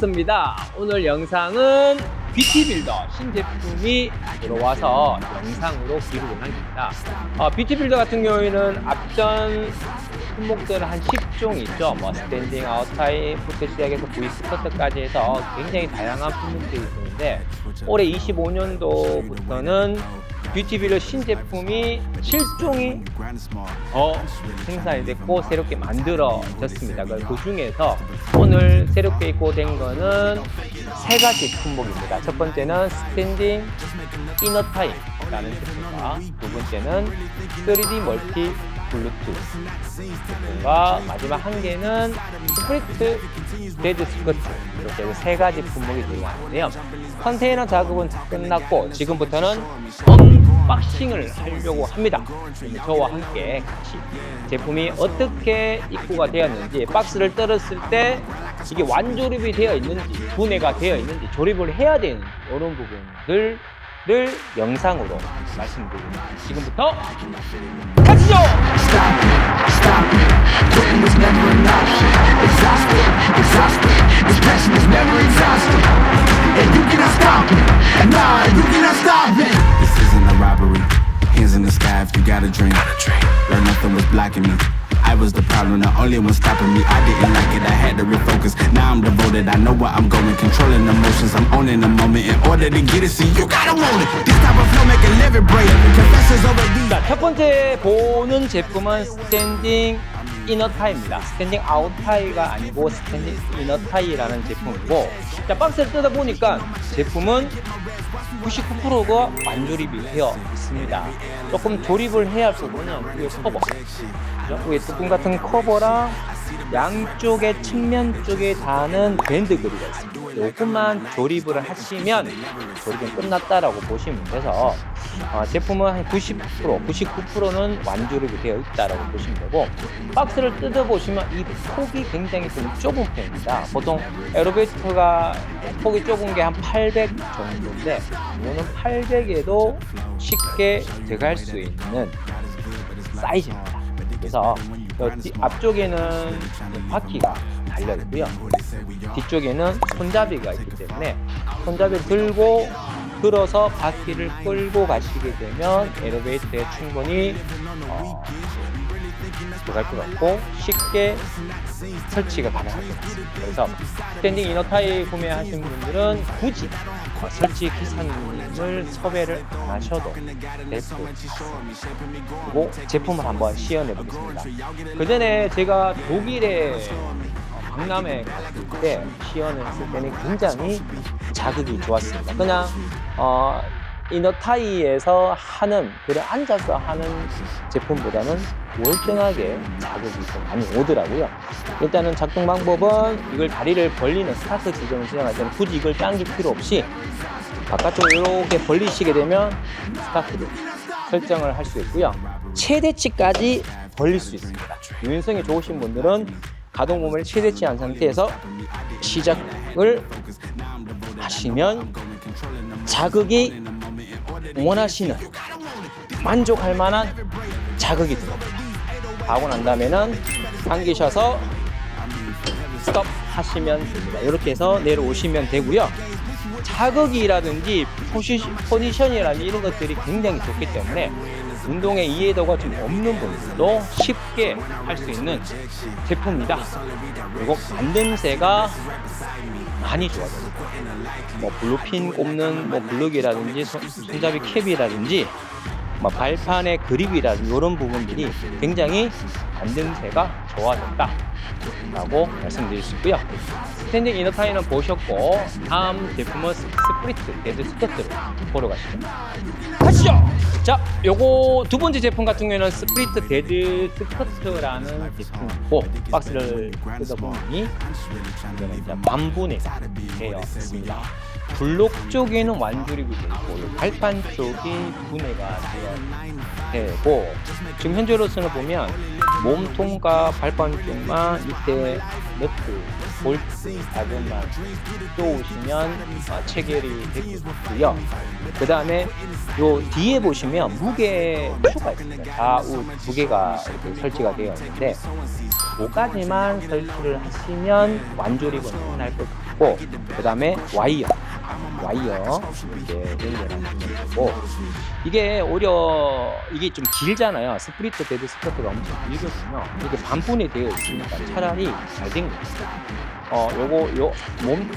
반갑습니다. 오늘 영상은 뷰티빌더 신제품이 들어와서 영상으로 기록을 한 겁니다. 어, 뷰티빌더 같은 경우에는 앞전 품목들 한 10종 있죠. 뭐 스탠딩, 아웃타임부터 시작해서 V 스커트까지 해서 굉장히 다양한 품목들이 있는데 올해 25년도부터는 뷰티빌더 신제품이 실종이 더 생산이 됐고 새롭게 만들어졌습니다. 그 중에서 오늘 새롭게 입고된 거는 세 가지 품목입니다. 첫 번째는 스탠딩 이너타임이라는 제품과 두 번째는 3D 멀티 블루투스 제품과 마지막 한 개는 스프리트 데드 스커트 이렇게 해서 세 가지 품목이 들어가는데요. 컨테이너 작업은 다 끝났고 지금부터는 언박싱을 하려고 합니다. 저와 함께 같이 제품이 어떻게 입고가 되었는지 박스를 떨었을 때 이게 완조립이 되어 있는지 분해가 되어 있는지 조립을 해야 되는 이런 부분들 을 영상으로 말씀드립니다. 지금부터 가시죠! Quitting was never an option. Exhausted, exhausted. This passion is never exhausted. And you cannot stop me. Nah, you cannot stop me. This isn't a robbery. Hands in the sky if you got a dream. Learn nothing was blocking me. I was the problem, the only one stopping me. I didn't like it, I had to refocus. Now I'm devoted, I know where I'm going. Controlling emotions, I'm owning the moment. In order to get it, see, you gotta want it. This type of flow make a living break. Confessions over these. 자, 첫 번째 보는 제품은 스탠딩 이너타이입니다. 스탠딩 아웃 타이가 아니고 스탠딩 이너 타이라는 제품이고, 자, 박스를 뜯어보니까 제품은 99%가 완조립이 되어 있습니다. 조금 조립을 해야 할 부분은 위에 커버? 위에 뚜껑 같은 커버랑 양쪽의 측면 쪽에 닿는 밴드 그리가 있습니다. 조금만 조립을 하시면 조립은 끝났다라고 보시면 돼서 어, 제품은 한 90%, 99%는 완조립이 되어 있다라고 보시면 되고 박스를 뜯어 보시면 이 폭이 굉장히 좀 좁은 편입니다. 보통 에로베이터가 폭이 좁은 게 한 800 정도인데 이거는 800에도 쉽게 들어갈 수 있는 사이즈입니다. 그래서 앞쪽에는 바퀴가 달려 있고요. 뒤쪽에는 손잡이가 있기 때문에 손잡이를 들고 들어서 바퀴를 끌고 가시게 되면 에레베이터에 충분히 어, 들어갈 것 같고 쉽게 설치가 같습니다. 그래서 스탠딩 이너타이 구매하신 분들은 굳이 어, 설치 기사님을 섭외를 안 하셔도 될것 같습니다. 그리고 제품을 한번 시연해 보겠습니다. 그 전에 제가 독일에 어, 박람회 갔을 때 시연을 했을 때는 굉장히 자극이 좋았습니다. 그냥 어, 이너타이에서 하는 그런 앉아서 하는 제품보다는 월등하게 자극이 좀 많이 오더라고요. 일단은 작동 방법은 이걸 다리를 벌리는 스타트 지점을 지정할 때는 굳이 이걸 당길 필요 없이 바깥쪽으로 이렇게 벌리시게 되면 스타트를 설정을 할 수 있고요. 최대치까지 벌릴 수 있습니다. 유연성이 좋으신 분들은 가동 범위를 최대치 한 상태에서 시작을 하시면 자극이 원하시는 만족할 만한 자극이 들어옵니다. 하고 난 다음에는 당기셔서 스톱 하시면 됩니다. 이렇게 해서 내려오시면 되고요. 자극이라든지 포지션이라든지 이런 것들이 굉장히 좋기 때문에 운동의 이해도가 좀 없는 분들도 쉽게 할 수 있는 제품이다. 그리고 만듦새가 많이 좋아져요. 뭐 블루핀 꼽는 뭐 블럭이라든지 손- 손잡이 캡이라든지 뭐 발판의 그립이라든지 이런 부분들이 굉장히 만듦새가 좋아졌다 라고 말씀드릴 수 있고요. 스탠딩 이너타이는 보셨고 다음 제품은 스- 스프리트 데드 스커트를 보러 가시죠. 가시죠! 자 요거 두 번째 제품 같은 경우에는 스프리트 데드 스커트라는 제품이고 박스를 뜯어보니 이거는 이제 반분해가 되어 있습니다 블록 쪽에는 완조립이 요 발판 쪽이 분해가 되고 지금 현재로서는 보면 몸통과 발판 쪽만 밑에 너트 볼트 부분만 쪼우시면 어, 체결이 되고요. 그 다음에 요 뒤에 보시면 무게 표가 있습니다. 좌우 두 개가 이렇게 설치가 되어 있는데 그까지만 설치를 하시면 완조립은 끝날 것 같고 그 다음에 와이어 와이어. 이렇게 연결하시면 되고. 이게 오히려 이게 좀 길잖아요. 스프리트 데드 스커트가 엄청 길거든요. 이게 반분이 되어 있으니까 차라리 잘 된 거예요. 어 요거 요 몸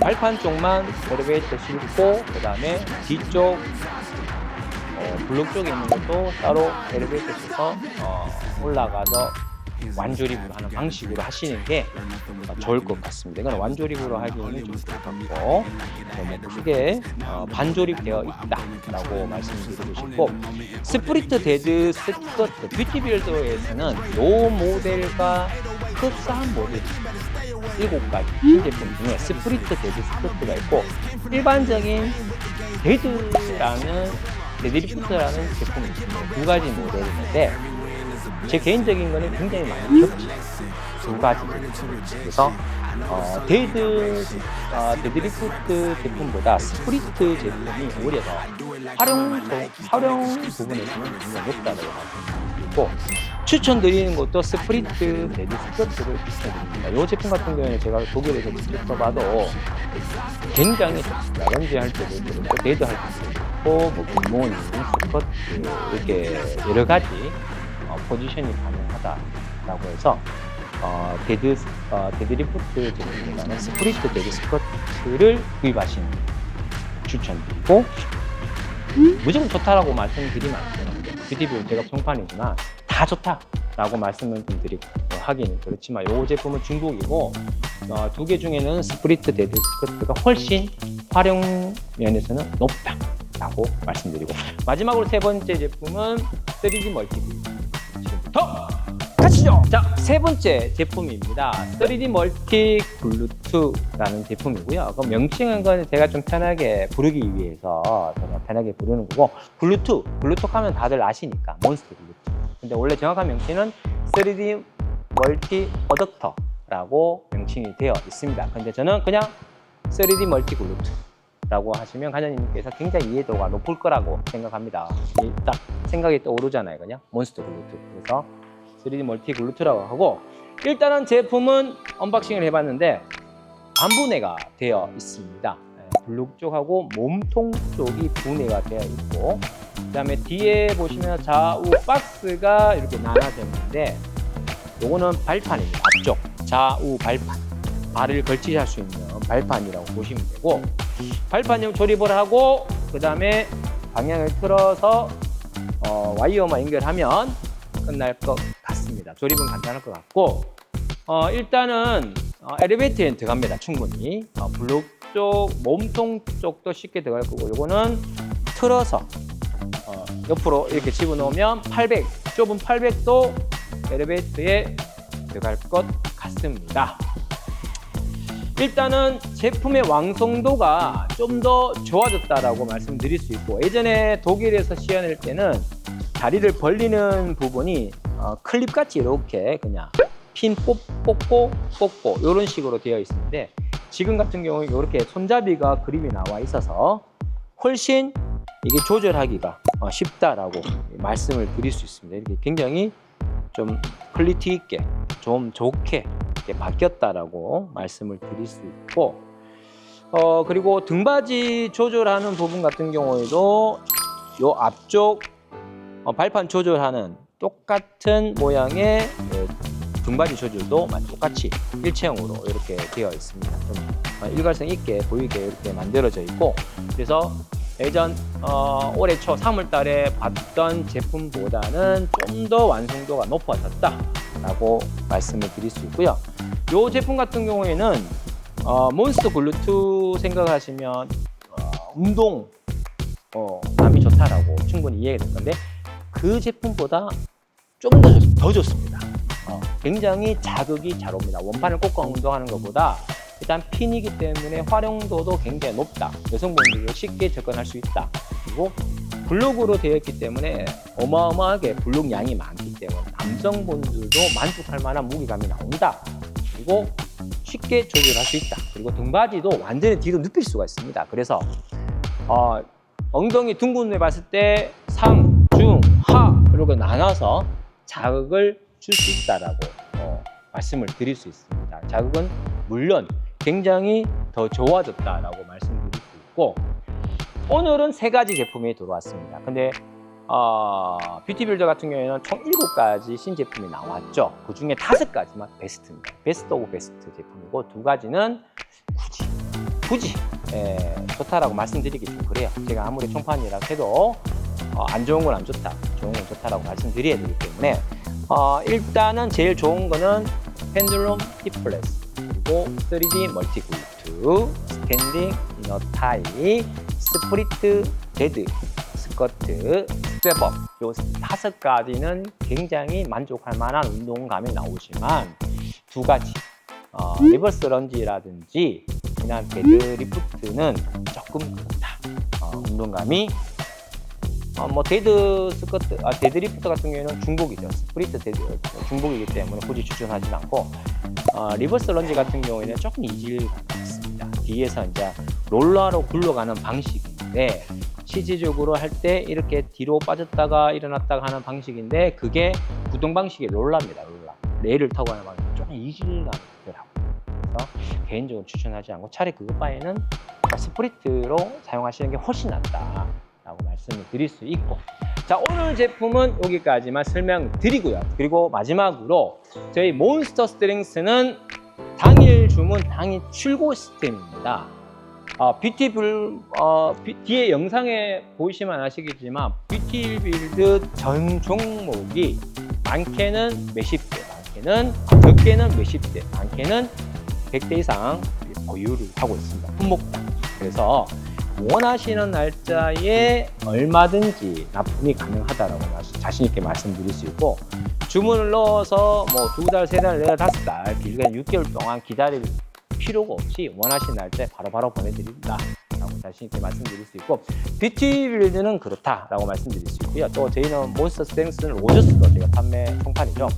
발판 쪽만 엘리베이터 싣고 그 다음에 뒤쪽 어, 블록 쪽에 있는 것도 따로 엘리베이터 싣서 어, 올라가서 완조립으로 하는 방식으로 하시는 게 어, 좋을 것 같습니다. 이건 완조립으로 하기에는 좀 그렇고 너무 크게 어, 반조립되어 있다라고 말씀드리고 싶고 스프리트 데드 스커트 뷰티 빌더에서는 이 모델과 흡사한 모델이 일곱 가지 신제품 중에 스프리트 데드 스커트가 있고 일반적인 데드라는 데드리프트라는 제품이 있습니다. 두 가지 모델인데 제 개인적인 거는 굉장히 많이 겹쳐요. 두 가지. 그래서 어, 데드 어, 데드리프트 제품보다 스프리트 제품이 오히려 더 활용 활용 부분에서는 굉장히 높다고 말씀드리고 추천드리는 것도 스프리트 데드 스커트를 추천드립니다. 이 제품 같은 경우에는 제가 독일에서 써봐도 굉장히. 런지 할 때도 그렇고 데드 할 때도 그렇고 뭐 굿모닝, 스커트 이렇게 여러 가지 어, 포지션이 가능하다라고 해서 어, 데드 어, 데드리프트 제품보다는 스프리트 데드 스커트를 구입하시는 걸 추천드리고 무조건 좋다라고 말씀드리면 안 돼요. 뷰티뷰 제가 평판이지만 다 좋다라고 말씀을 좀 드리고 어, 하기는 그렇지만 이 제품은 중국이고 어, 두 개 중에는 스프리트 데드 스커트가 훨씬 활용 면에서는 높다라고 말씀드리고 마지막으로 세 번째 제품은 3D 멀티뷰 지금부터 가시죠. 자, 세 번째 제품입니다. 3D 멀티 블루투라는 제품이고요. 그 명칭은 건 제가 좀 편하게 부르기 위해서 제가 편하게 부르는 거고 블루투, 블루투 하면 다들 아시니까 몬스터 블루투. 근데 원래 정확한 명칭은 3D 멀티 어덕터라고 명칭이 되어 있습니다. 근데 저는 그냥 3D 멀티 블루투. 라고 하시면 관장님께서 굉장히 이해도가 높을 거라고 생각합니다. 이딱 생각이 떠오르잖아요, 그냥 몬스터 블루투. 그래서 3D 멀티 블루투라고 하고 일단은 제품은 언박싱을 해봤는데 반분해가 되어 있습니다. 네, 블록 쪽하고 몸통 쪽이 분해가 되어 있고 그 다음에 뒤에 보시면 좌우 박스가 이렇게 나눠져 있는데 요거는 발판입니다. 앞쪽 좌우 발판 발을 걸치실 수 있는 발판이라고 보시면 되고 발판용 조립을 하고 그 다음에 방향을 틀어서 어, 와이어만 연결하면 끝날 것 같습니다. 조립은 간단할 것 같고 어, 일단은 어, 엘리베이터에 들어갑니다. 충분히 어, 블록 쪽 몸통 쪽도 쉽게 들어갈 거고 이거는 틀어서 어, 옆으로 이렇게 집어넣으면 800 좁은 800도 엘리베이터에 들어갈 것 같습니다. 일단은 제품의 완성도가 좀 더 좋아졌다라고 말씀드릴 수 있고 예전에 독일에서 시연할 때는 다리를 벌리는 부분이 어, 클립같이 이렇게 그냥 핀 뽑, 뽑고 뽑고 이런 식으로 되어 있는데 지금 같은 경우에 이렇게 손잡이가 그립이 나와 있어서 훨씬 이게 조절하기가 어, 쉽다라고 말씀을 드릴 수 있습니다. 이렇게 굉장히 좀 퀄리티 있게 좀 좋게 바뀌었다라고 말씀을 드릴 수 있고 어 그리고 등받이 조절하는 부분 같은 경우에도 요 앞쪽 어, 발판 조절하는 똑같은 모양의 예, 등받이 조절도 똑같이 일체형으로 이렇게 되어 있습니다. 좀 어, 일관성 있게 보이게 이렇게 만들어져 있고 그래서 예전 어, 올해 초 3월달에 봤던 제품보다는 좀 더 완성도가 높아졌다라고 말씀을 드릴 수 있고요. 이 제품 같은 경우에는 어, 몬스터 블루투 생각하시면 어, 운동 어, 감이 좋다라고 충분히 이해가 될 건데 그 제품보다 좀 더 더 좋습니다. 어, 굉장히 자극이 잘 옵니다. 원판을 꽂고 운동하는 것보다 일단 핀이기 때문에 활용도도 굉장히 높다. 여성분들도 쉽게 접근할 수 있다. 그리고 블록으로 되어 있기 때문에 어마어마하게 블록 양이 많기 때문에 남성분들도 만족할 만한 무게감이 나온다. 그리고 쉽게 조절할 수 있다. 그리고 등받이도 완전히 뒤로 눕힐 수가 있습니다. 그래서 어, 엉덩이 둥근을 봤을 때 상, 중, 하 이렇게 나눠서 자극을 줄 수 있다라고 어, 말씀을 드릴 수 있습니다. 자극은 물론 굉장히 더 좋아졌다라고 말씀드릴 수 있고 오늘은 세 가지 제품이 들어왔습니다. 근데 어, 뷰티빌더 같은 경우에는 총 7가지 신제품이 나왔죠. 그 중에 5가지만 베스트입니다. 베스트 오브 베스트 제품이고 두 가지는 굳이 굳이 예, 좋다라고 말씀드리기 좀 그래요. 제가 아무리 총판이라 해도 어, 안 좋은 건 안 좋다, 좋은 건 좋다라고 말씀드려야 되기 때문에 어, 일단은 제일 좋은 거는 펜들럼 힙플레스 그리고 3D 멀티 굴트, 스탠딩 이너 타이, 스프리트 데드, 스커트, 스텝업 요 다섯 가지는 굉장히 만족할 만한 운동감이 나오지만 두 가지 어, 리버스 런지라든지 그냥 데드 리프트는 조금 그렇다. 어, 운동감이 어, 뭐 데드 스커트, 아, 데드 리프트 같은 경우에는 중복이죠. 스프리트 데드 어, 중복이기 때문에 굳이 추천하지 않고 어, 리버스 런지 같은 경우에는 조금 이질감이 있습니다. 뒤에서 이제 롤러로 굴러가는 방식인데 실질적으로 할 때 이렇게 뒤로 빠졌다가 일어났다가 하는 방식인데 그게 구동 방식의 롤러입니다. 롤러. 레일을 타고 하는 방식 조금 이질감이 있더라고요. 그래서 개인적으로 추천하지 않고 차라리 그것 바에는 스프리트로 사용하시는 게 훨씬 낫다라고 말씀을 드릴 수 있고 자 오늘 제품은 여기까지만 설명드리고요 그리고 마지막으로 저희 몬스터 스트렝스는 당일 주문 당일 출고 시스템입니다 어, 뷰티빌 어, 비- 뒤에 영상에 보시면 아시겠지만 뷰티빌드 전 종목이 많게는 몇십 대, 많게는 적게는 몇십 대, 많게는 100대 이상 보유를 하고 있습니다. 품목당. 그래서 원하시는 날짜에 얼마든지 납품이 가능하다라고 자신 있게 말씀드릴 수 있고 주문을 넣어서 뭐 두 달, 세 달, 네 달, 다섯 달, 길게 6개월 동안 기다릴 필요가 없이 원하시는 날짜에 바로바로 보내드립니다. 자신 있게 말씀드릴 수 있고 뷰티 빌드는 그렇다라고 말씀드릴 수 있고요. 또 저희는 몬스터 스탱스는 로저스도 저희가 판매 총판이죠.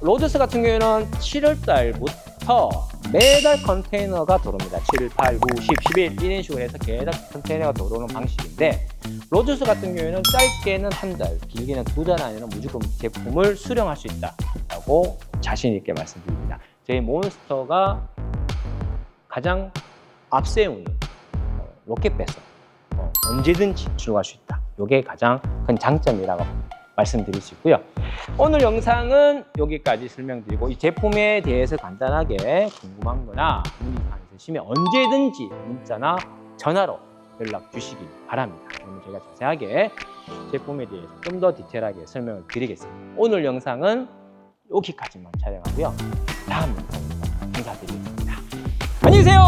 로저스 같은 경우에는 7월 달부터 매달 컨테이너가 들어옵니다. 7, 8, 9, 10, 11 이런 식으로 해서 매달 컨테이너가 들어오는 방식인데 로저스 같은 경우에는 짧게는 한 달, 길게는 두 달 안에는 무조건 제품을 수령할 수 있다라고 자신 있게 말씀드립니다. 저희 몬스터가 가장 앞세우는 어, 로켓 배송 어, 언제든지 들어갈 수 있다. 이게 가장 큰 장점이라고 말씀드릴 수 있고요. 오늘 영상은 여기까지 설명드리고 이 제품에 대해서 간단하게 궁금한 거나 문의사항 있으시면 언제든지 문자나 전화로 연락 주시기 바랍니다. 그러면 제가 자세하게 제품에 대해서 좀 더 디테일하게 설명을 드리겠습니다. 오늘 영상은 여기까지만 촬영하고요. 다음 영상에서 인사드리겠습니다. 안녕히 계세요!